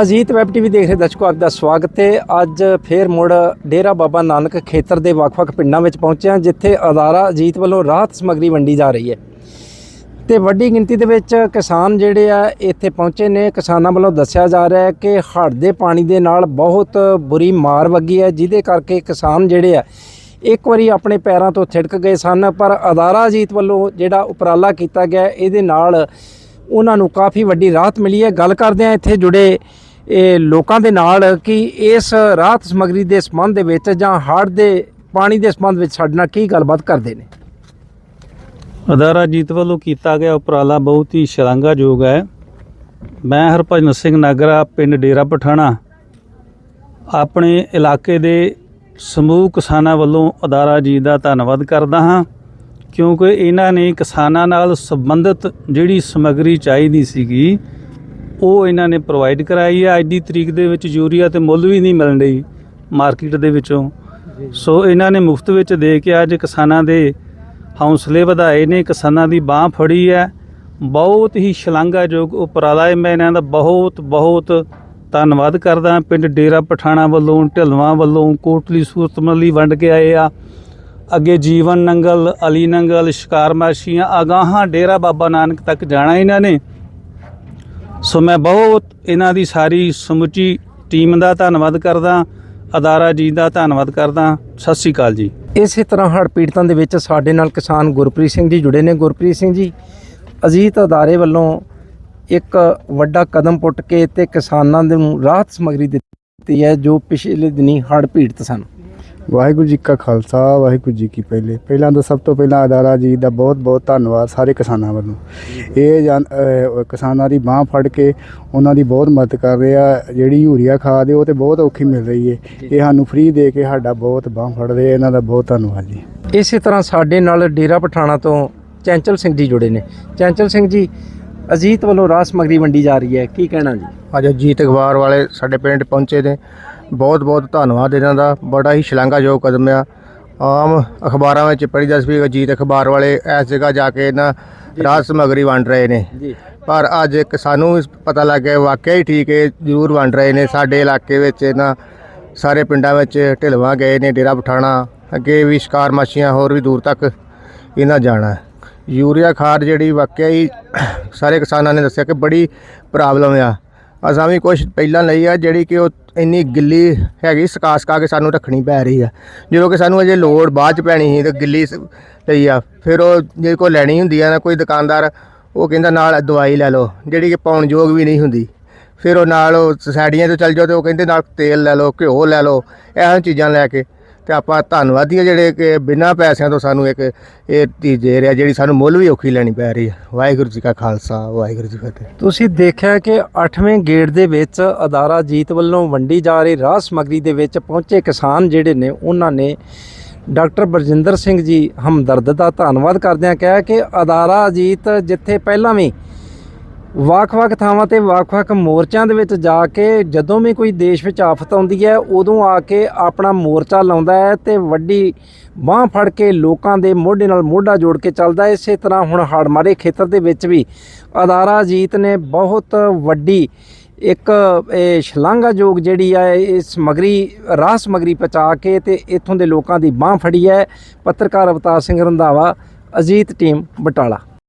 Ajit web TV ਦੇਖ ਰਹੇ ਦਰਸ਼ਕੋ ਆਪ ਦਾ ਸਵਾਗਤ ਹੈ। ਅੱਜ ਫੇਰ ਮੁੜ ਡੇਰਾ ਬਾਬਾ ਨਾਨਕ ਖੇਤਰ ਦੇ ਵੱਖ-ਵੱਖ ਪਿੰਡਾਂ ਵਿੱਚ ਪਹੁੰਚੇ ਹਾਂ ਜਿੱਥੇ ਅਦਾਰਾ ਅਜੀਤ ਵੱਲੋਂ ਰਾਹਤ ਸਮੱਗਰੀ ਵੰਡੀ ਜਾ ਰਹੀ ਹੈ। ਤੇ ਵੱਡੀ ਗਿਣਤੀ ਦੇ ਵਿੱਚ ਕਿਸਾਨ ਜਿਹੜੇ ਆ, ਇੱਥੇ ਪਹੁੰਚੇ ਨੇ। ਕਿਸਾਨਾਂ ਵੱਲੋਂ ਦੱਸਿਆ ਜਾ ਰਿਹਾ ਹੈ ਕਿ ਹੜ੍ਹ ਦੇ ਪਾਣੀ ਦੇ ਨਾਲ ਬਹੁਤ ਬੁਰੀ ਮਾਰ ਵੱਗੀ ਹੈ, ਜਿਹਦੇ ਕਰਕੇ ਕਿਸਾਨ ਜਿਹੜੇ ਆ, ਇੱਕ ਵਾਰੀ ਆਪਣੇ ਪੈਰਾਂ ਤੋਂ ਥਿੜਕ ਗਏ ਸਨ। ਪਰ ਅਦਾਰਾ ਅਜੀਤ ਵੱਲੋਂ ਜਿਹੜਾ ਉਪਰਾਲਾ ਕੀਤਾ ਗਿਆ, ਇਹਦੇ ਨਾਲ ਉਹਨਾਂ ਨੂੰ ਕਾਫੀ ਵੱਡੀ ਰਾਹਤ ਮਿਲੀ ਹੈ। ਗੱਲ ਕਰਦੇ ਆ ਇੱਥੇ ਜੁੜੇ ਇਹ ਲੋਕਾਂ ਦੇ ਨਾਲ ਕਿ ਇਸ ਰਾਹਤ ਸਮੱਗਰੀ ਦੇ ਸੰਬੰਧ ਦੇ ਵਿੱਚ ਜਾਂ ਹੜ੍ਹ ਦੇ ਪਾਣੀ ਦੇ ਸੰਬੰਧ ਵਿੱਚ ਸਾਡੇ ਨਾਲ ਕੀ ਗੱਲਬਾਤ ਕਰਦੇ ਨੇ? ਅਦਾਰਾ ਜੀਤ ਵੱਲੋਂ ਕੀਤਾ ਗਿਆ ਉਪਰਾਲਾ ਬਹੁਤ ਹੀ ਸ਼ਲਾਘਾਯੋਗ ਹੈ। ਮੈਂ ਹਰਭਜਨ ਸਿੰਘ ਨਾਗਰਾ, ਪਿੰਡ ਡੇਰਾ ਪਠਾਣਾ, ਆਪਣੇ ਇਲਾਕੇ ਦੇ ਸਮੂਹ ਕਿਸਾਨਾਂ ਵੱਲੋਂ ਅਦਾਰਾ ਜੀ ਦਾ ਧੰਨਵਾਦ ਕਰਦਾ ਹਾਂ, ਕਿਉਂਕਿ ਇਹਨਾਂ ਨੇ ਕਿਸਾਨਾਂ ਨਾਲ ਸੰਬੰਧਿਤ ਜਿਹੜੀ ਸਮੱਗਰੀ ਚਾਹੀਦੀ ਸੀਗੀ ਉਹ ਇਹਨਾਂ ਨੇ ਪ੍ਰੋਵਾਈਡ ਕਰਾਈ ਹੈ। ਅੱਜ ਦੀ ਤਰੀਕ ਦੇ ਵਿੱਚ ਯੂਰੀਆ ਤੇ ਮੁੱਲ ਵੀ ਨਹੀਂ ਮਿਲਣ ਡਈ ਮਾਰਕੀਟ ਦੇ ਵਿੱਚੋਂ। ਸੋ ਇਹਨਾਂ ਨੇ ਮੁਫਤ ਵਿੱਚ ਦੇ ਕੇ ਅੱਜ ਕਿਸਾਨਾਂ ਦੇ ਹੌਸਲੇ ਵਧਾਏ ਨੇ। ਕਿਸਾਨਾਂ ਦੀ ਬਾਹ ਫੜੀ ਹੈ। ਬਹੁਤ ਹੀ ਸ਼ਲਾਘਾਯੋਗ ਉਪਰਾਲਾ ਹੈ। ਮੈਂ ਇਹਨਾਂ ਦਾ ਬਹੁਤ ਬਹੁਤ ਧੰਨਵਾਦ ਕਰਦਾ। ਪਿੰਡ ਡੇਰਾ ਪਠਾਣਾ ਵੱਲੋਂ ਢਿਲਵਾਂ ਵੱਲੋਂ ਕੋਟਲੀ ਸੂਰਤਮਲੀ ਵੰਡ ਕੇ ਆਏ ਆ। ਅੱਗੇ ਜੀਵਨ ਨੰਗਲ ਅਲੀ ਨੰਗਲ ਸ਼ਿਕਾਰ ਮਾਸ਼ੀਆਂ ਅਗਾਹਾਂ ਡੇਰਾ ਬਾਬਾ ਨਾਨਕ ਤੱਕ ਜਾਣਾ ਇਹਨਾਂ ਨੇ। ਸੋ ਮੈਂ ਬਹੁਤ ਇਹਨਾਂ ਦੀ ਸਾਰੀ ਸਮੁੱਚੀ ਟੀਮ ਦਾ ਧੰਨਵਾਦ ਕਰਦਾ, ਅਦਾਰਾ ਜੀ ਦਾ ਧੰਨਵਾਦ ਕਰਦਾ। ਸਤਿ ਸ਼੍ਰੀ ਅਕਾਲ ਜੀ। ਇਸੇ ਤਰ੍ਹਾਂ ਹੜ੍ਹ ਪੀੜਤਾਂ ਦੇ ਵਿੱਚ ਸਾਡੇ ਨਾਲ ਕਿਸਾਨ ਗੁਰਪ੍ਰੀਤ ਸਿੰਘ ਜੀ ਜੁੜੇ ਨੇ। ਗੁਰਪ੍ਰੀਤ ਸਿੰਘ ਜੀ, ਅਜੀਤ ਅਦਾਰੇ ਵੱਲੋਂ ਇੱਕ ਵੱਡਾ ਕਦਮ ਪੁੱਟ ਕੇ ਤੇ ਕਿਸਾਨਾਂ ਨੂੰ ਰਾਹਤ ਸਮੱਗਰੀ ਦਿੱਤੀ ਹੈ, ਜੋ ਪਿਛਲੇ ਦਿਨੀ ਹੜ੍ਹ ਪੀੜਤ ਸਨ। ਵਾਹਿਗੁਰੂ ਜੀ ਕਾ ਖਾਲਸਾ ਵਾਹਿਗੁਰੂ ਜੀ ਕੀ ਪਹਿਲੇ। ਪਹਿਲਾਂ ਤਾਂ ਸਭ ਤੋਂ ਪਹਿਲਾਂ ਅਦਾਰਾ ਜੀ ਦਾ ਬਹੁਤ ਬਹੁਤ ਧੰਨਵਾਦ ਸਾਰੇ ਕਿਸਾਨਾਂ ਵੱਲੋਂ। ਇਹ ਕਿਸਾਨਾਂ ਦੀ ਬਾਹ ਫੜ ਕੇ ਉਹਨਾਂ ਦੀ ਬਹੁਤ ਮਦਦ ਕਰ ਰਿਹਾ ਜਿਹੜੀ ਯੂਰੀਆ ਖਾਦ ਹੈ ਉਹ ਤੇ ਬਹੁਤ ਔਖੀ ਮਿਲ ਰਹੀ ਹੈ। ਇਹ ਸਾਨੂੰ ਫ੍ਰੀ ਦੇ ਕੇ ਸਾਡਾ ਬਹੁਤ ਬਾਹ ਫੜ ਰਹੇ ਇਹਨਾਂ ਦਾ ਬਹੁਤ ਧੰਨਵਾਦ ਜੀ। ਇਸੇ ਤਰ੍ਹਾਂ ਸਾਡੇ ਨਾਲ ਡੇਰਾ ਪਠਾਣਾ ਤੋਂ ਚੈਂਚਲ ਸਿੰਘ ਜੀ ਜੁੜੇ ਨੇ। ਚੈਂਚਲ ਸਿੰਘ ਜੀ ਅਜੀਤ ਵੱਲੋਂ ਰਾਹਤ ਸਮੱਗਰੀ ਵੰਡੀ ਜਾ ਰਹੀ ਹੈ। ਕੀ ਕਹਿਣਾ ਜੀ? ਅੱਜ ਅਜੀਤ ਅਖਬਾਰ ਵਾਲੇ ਸਾਡੇ ਪਿੰਡ ਪਹੁੰਚੇ ਨੇ। ਬਹੁਤ ਬਹੁਤ ਧੰਨਵਾਦ ਇਹਨਾਂ ਦਾ। ਬੜਾ ਹੀ ਸ਼ਲਾਘਾਯੋਗ ਕਦਮ ਆ। ਆਮ ਅਖਬਾਰਾਂ ਵਿੱਚ ਪੜ੍ਹੀਦਾ ਸੀ ਵੀ ਅਜੀਤ ਅਖਬਾਰ ਵਾਲੇ ਇਸ ਜਗ੍ਹਾ ਜਾ ਕੇ ਨਾ ਰਾਹਤ ਸਮੱਗਰੀ ਵੰਡ ਰਹੇ ਨੇ। ਪਰ ਅੱਜ ਇੱਕ ਸਾਨੂੰ ਪਤਾ ਲੱਗ ਗਿਆ ਵਾਕਿਆ ਹੀ ਠੀਕ ਹੈ ਜ਼ਰੂਰ ਵੰਡ ਰਹੇ ਨੇ। ਸਾਡੇ ਇਲਾਕੇ ਵਿੱਚ ਨਾ ਸਾਰੇ ਪਿੰਡਾਂ ਵਿੱਚ ਢਿਲਵਾਂ ਗਏ ਨੇ ਡੇਰਾ ਪਠਾਣਾ ਅੱਗੇ ਵੀ ਸ਼ਿਕਾਰ ਮਾਛੀਆਂ ਹੋਰ ਵੀ ਦੂਰ ਤੱਕ ਇਹਨਾਂ ਜਾਣਾ। ਯੂਰੀਆ ਖਾਦ ਜਿਹੜੀ ਵਾਕਿਆ ਹੀ ਸਾਰੇ ਕਿਸਾਨਾਂ ਨੇ ਦੱਸਿਆ ਕਿ ਬੜੀ ਪ੍ਰੋਬਲਮ ਆ। ਅਸਾਂ ਵੀ ਕੁਝ ਪਹਿਲਾਂ ਲਈ ਆ, ਜਿਹੜੀ ਕਿ ਉਹ ਇੰਨੀ ਗਿੱਲੀ ਹੈਗੀ ਸਕਾ ਸਕਾ ਕੇ ਸਾਨੂੰ ਰੱਖਣੀ ਪੈ ਰਹੀ ਆ। ਜਦੋਂ ਕਿ ਸਾਨੂੰ ਅਜੇ ਲੋੜ ਬਾਅਦ ਚ ਪੈਣੀ ਸੀ ਤੇ ਗਿੱਲੀ ਸ- ਲਈ ਆ। ਫਿਰ ਉਹ ਜੇ ਕੋਈ ਲੈਣੀ ਹੁੰਦੀ ਆ ਨਾ, ਕੋਈ ਦੁਕਾਨਦਾਰ, ਉਹ ਕਹਿੰਦਾ ਨਾਲ ਦਵਾਈ ਲੈ ਲਓ, ਜਿਹੜੀ ਕਿ ਪਾਉਣ ਯੋਗ ਵੀ ਨਹੀਂ ਹੁੰਦੀ। ਫਿਰ ਉਹ ਨਾਲ ਉਹ ਸੁਸਾਇਟੀਆਂ ਤੋਂ ਚੱਲ ਜਾਓ ਤੇ ਉਹ ਕਹਿੰਦੇ ਨਾਲ ਤੇਲ ਲੈ ਲਓ, ਘਿਓ ਲੈ ਲਓ, ਇਹੋ ਚੀਜ਼ਾਂ ਲੈ ਕੇ ਤੇ ਆਪਾਂ ਧੰਨਵਾਦੀ ਆ ਜਿਹੜੇ ਕਿ ਬਿਨਾਂ ਪੈਸਿਆਂ ਤੋਂ ਸਾਨੂੰ ਇੱਕ ਇਹ ਚੀਜ਼ ਦੇ ਰਿਹਾ, ਜਿਹੜੀ ਸਾਨੂੰ ਮੁੱਲ ਵੀ ਔਖੀ ਲੈਣੀ ਪੈ ਰਹੀ ਹੈ ਵਾਹਿਗੁਰੂ ਜੀ ਕਾ ਖਾਲਸਾ, ਵਾਹਿਗੁਰੂ ਜੀ ਫਤਿਹ। ਤੁਸੀਂ ਦੇਖਿਆ ਕਿ 8ਵੇਂ ਗੇੜ ਦੇ ਵਿੱਚ ਅਦਾਰਾ ਜੀਤ ਵੱਲੋਂ ਵੰਡੀ ਜਾ ਰਹੀ ਰਾਹ ਸਮੱਗਰੀ ਦੇ ਵਿੱਚ ਪਹੁੰਚੇ ਕਿਸਾਨ ਜਿਹੜੇ ਨੇ, ਉਹਨਾਂ ਨੇ ਡਾਕਟਰ ਬਰਜਿੰਦਰ ਸਿੰਘ ਜੀ ਹਮਦਰਦ ਦਾ ਧੰਨਵਾਦ ਕਰਦਿਆਂ ਕਿਹਾ ਕਿ ਅਦਾਰਾ ਜੀਤ ਜਿੱਥੇ ਪਹਿਲਾਂ ਵੀ ਵੱਖ-ਵੱਖ ਥਾਵਾਂ ਤੇ ਵੱਖ-ਵੱਖ ਮੋਰਚਿਆਂ ਦੇ ਵਿੱਚ ਜਾ ਕੇ ਜਦੋਂ ਵੀ ਕੋਈ ਦੇਸ਼ ਵਿੱਚ ਆਫਤ ਆਉਂਦੀ ਹੈ, ਉਦੋਂ ਆ ਕੇ ਆਪਣਾ ਮੋਰਚਾ ਲਾਉਂਦਾ ਹੈ ਤੇ ਵੱਡੀ ਬਾਹ ਫੜ ਕੇ ਲੋਕਾਂ ਦੇ ਮੋਢੇ ਨਾਲ ਮੋਢਾ ਜੋੜ ਕੇ ਚੱਲਦਾ ਹੈ। ਇਸੇ ਤਰ੍ਹਾਂ ਹੁਣ ਹੜ੍ਹ ਖੇਤਰ ਦੇ ਵਿੱਚ ਵੀ ਅਦਾਰਾ ਜੀਤ ਨੇ ਬਹੁਤ ਵੱਡੀ ਇੱਕ, ਇਹ ਸ਼ਲਾਘਾਯੋਗ ਜਿਹੜੀ ਹੈ ਇਹ ਸਮਗਰੀ ਰਾਹ ਸਮਗਰੀ ਪਹੁੰਚਾ ਕੇ ਤੇ ਇੱਥੋਂ ਦੇ ਲੋਕਾਂ ਦੀ ਬਾਹ ਫੜੀ ਹੈ। ਪੱਤਰਕਾਰ ਅਵਤਾਰ ਸਿੰਘ ਰੰਧਾਵਾ, ਅਜੀਤ ਟੀਮ ਬਟਾਲਾ।